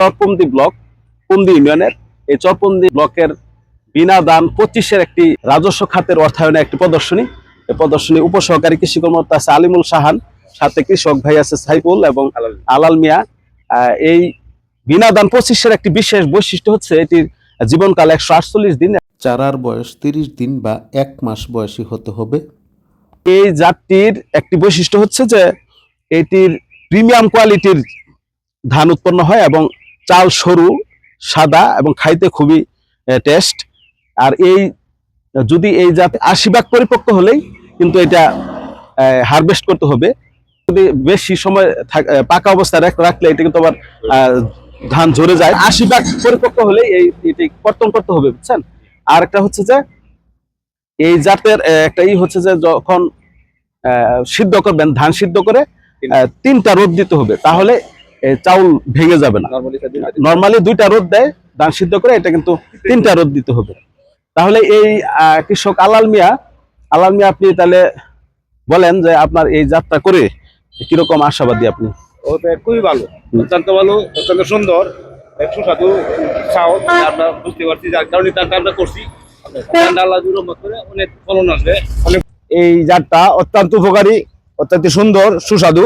চরপন্দি block পন্দি ইউনিয়নের এই চরপন্দি ব্লকের বিনা দান পঁচিশের একটি রাজস্ব খাতের অর্থায়নে একটি প্রদর্শনী। এই প্রদর্শনী উপসহকারী কৃষি কর্মকর্তা আছে আলিমুল সাহান সাথে কৃষক ভাই আছে সাইফুল এবং আলাল মিয়া। এই বিনা দান পঁচিশের একটি বিশেষ বৈশিষ্ট্য হচ্ছে এটির জীবনকাল একশো আটচল্লিশ দিন। চারার বয়স তিরিশ দিন বা এক মাস বয়সী হতে হবে। এই জাতটির একটি বৈশিষ্ট্য হচ্ছে যে এটির প্রিমিয়াম কোয়ালিটির ধান উৎপন্ন হয় এবং চাল সরু, সাদা এবং খাইতে খুবই টেস্ট আর এই, যদি এই জাত আশি ভাগ পরিপক্ক হলেই কিন্তু এটা হারভেস্ট করতে হবে। যদি বেশি সময় পাকা অবস্থায় রাখলে এটা কিন্তু আবার ধান ঝরে যায়। আশি ভাগ পরিপক্ক হলেই এই, এটি কর্তন করতে হবে, বুঝছেন? আর একটা হচ্ছে যে, এই জাতের একটা ই হচ্ছে যে, যখন সিদ্ধ করবেন, ধান সিদ্ধ করে তিনটা রোদ দিতে হবে। তাহলে চাউল ভেঙে যাবে না। নর্মালি দুইটা রোদ দেয় ধান সিদ্ধ করে এটা কিন্তু তিনটা রোদ দিতে হবে। তাহলে এই কৃষক আলাল মিয়া আলাল মিয়া আপনি তাহলে বলেন যে আপনার এই যাত্রা করে কীরকম আশাবাদী আপনি? ওটা খুবই ভালো অত্যন্ত ভালো অত্যন্ত সুন্দর সুস্বাদু চাউল আমরা বুঝতে পারছি যার কারণে তার আমরা করছি। অনেক এই জাতটা অত্যন্ত উপকারী অত্যন্ত সুন্দর সুস্বাদু।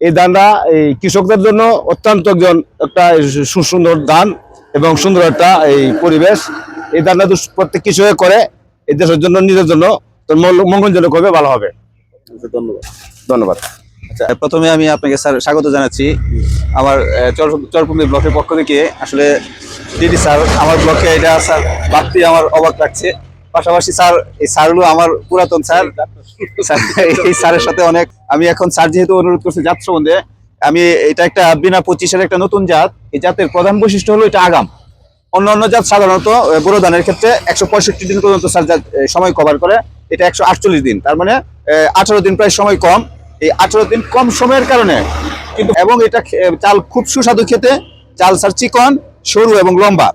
এই ধানটা এই কৃষকদের জন্য অত্যন্ত একজন একটা সুন্দর ধান এবং সুন্দর একটা এই পরিবেশ। এই ধানটা তো প্রত্যেক কৃষকে করে এই দেশের জন্য নিজের জন্য মঙ্গলজনক হবে ভালো হবে। ধন্যবাদ। ধন্যবাদ। আচ্ছা প্রথমে আমি আপনাকে স্যার স্বাগত জানাচ্ছি। আমার আহ, চর- ব্লকের পক্ষ থেকে আসলে দিদি স্যার আমার ব্লকে এটা স্যার ভাবতে আমার অবাক লাগছে। পাশাপাশি স্যার এই স্যারগুলো আমার পুরাতন স্যার। এই স্যারের সাথে অনেক আমি এখন স্যার যেহেতু অনুরোধ করছি জাত সম্বন্ধে আমি এটা একটা বিনা পঁচিশের একটা নতুন জাত। এই জাতের প্রধান বৈশিষ্ট্য হলো এটা আগাম। অন্য অন্য জাত সাধারণত বোরো ধানের ক্ষেত্রে একশো পঁয়ষট্টি দিন পর্যন্ত স্যার সময় কভার করে। এটা একশো আটচল্লিশ দিন। তার মানে আঠারো দিন প্রায় সময় কম। এই আঠারো দিন কম সময়ের কারণে কিন্তু এবং এটা চাল খুব সুস্বাদু খেতে। চাল স্যার চিকন সরু এবং লম্বা।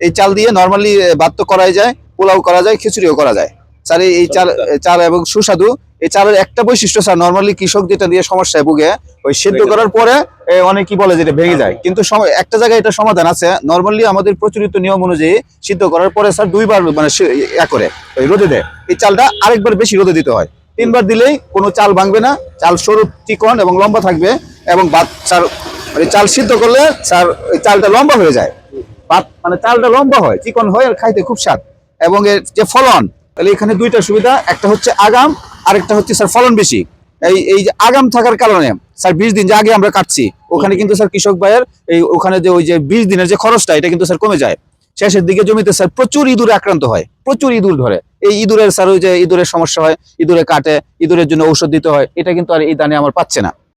এই চাল দিয়ে নর্মালি ভাত তো করাই যায়। পোলাও করা যায় খিচুড়িও করা যায়। স্যার এই- এই চাল চাল এবং সুস্বাদু এই চালের একটা বৈশিষ্ট্য স্যার নর্মালি কৃষক যেটা দিয়ে সমস্যায় ভুগে ওই সিদ্ধ করার পরে অনেকেই বলে যেটা ভেঙে যায়। কিন্তু একটা জায়গায় এটা সমাধান আছে। নর্মালি আমাদের প্রচলিত নিয়ম অনুযায়ী সিদ্ধ করার পরে স্যার দুইবার মানে ইয়া করে ওই রোদে দেয়। এই চালটা আরেকবার বেশি রোদে দিতে হয়। তিনবার দিলেই কোনো চাল ভাঙবে না। চাল সরু চিকন এবং লম্বা থাকবে এবং ভাত স্যার মানে চাল সিদ্ধ করলে স্যার ওই চালটা লম্বা হয়ে যায়। ভাত মানে চালটা লম্বা হয় চিকন হয় আর খাইতে খুব স্বাদ। এবং এর যে ফলন, তাহলে এখানে দুইটা সুবিধা, একটা হচ্ছে আগাম, আরেকটা হচ্ছে স্যার ফলন বেশি। এই এই যে আগাম থাকার কারণে, স্যার বিশ দিন যে আগে আমরা কাটছি, ওখানে কিন্তু স্যার কৃষক ভাইয়ের এই ওখানে যে ওই যে বিশ দিনের যে খরচটা, এটা কিন্তু স্যার কমে যায়। শেষের দিকে জমিতে স্যার প্রচুর ইঁদুরে আক্রান্ত হয়, প্রচুর ইঁদুর ধরে। এই ইঁদুরের স্যার ওই যে ইঁদুরের সমস্যা হয়, ইঁদুরে কাটে, ইঁদুরের জন্য ঔষধ দিতে হয়, এটা কিন্তু আর এই দানে আমার পাচ্ছে না।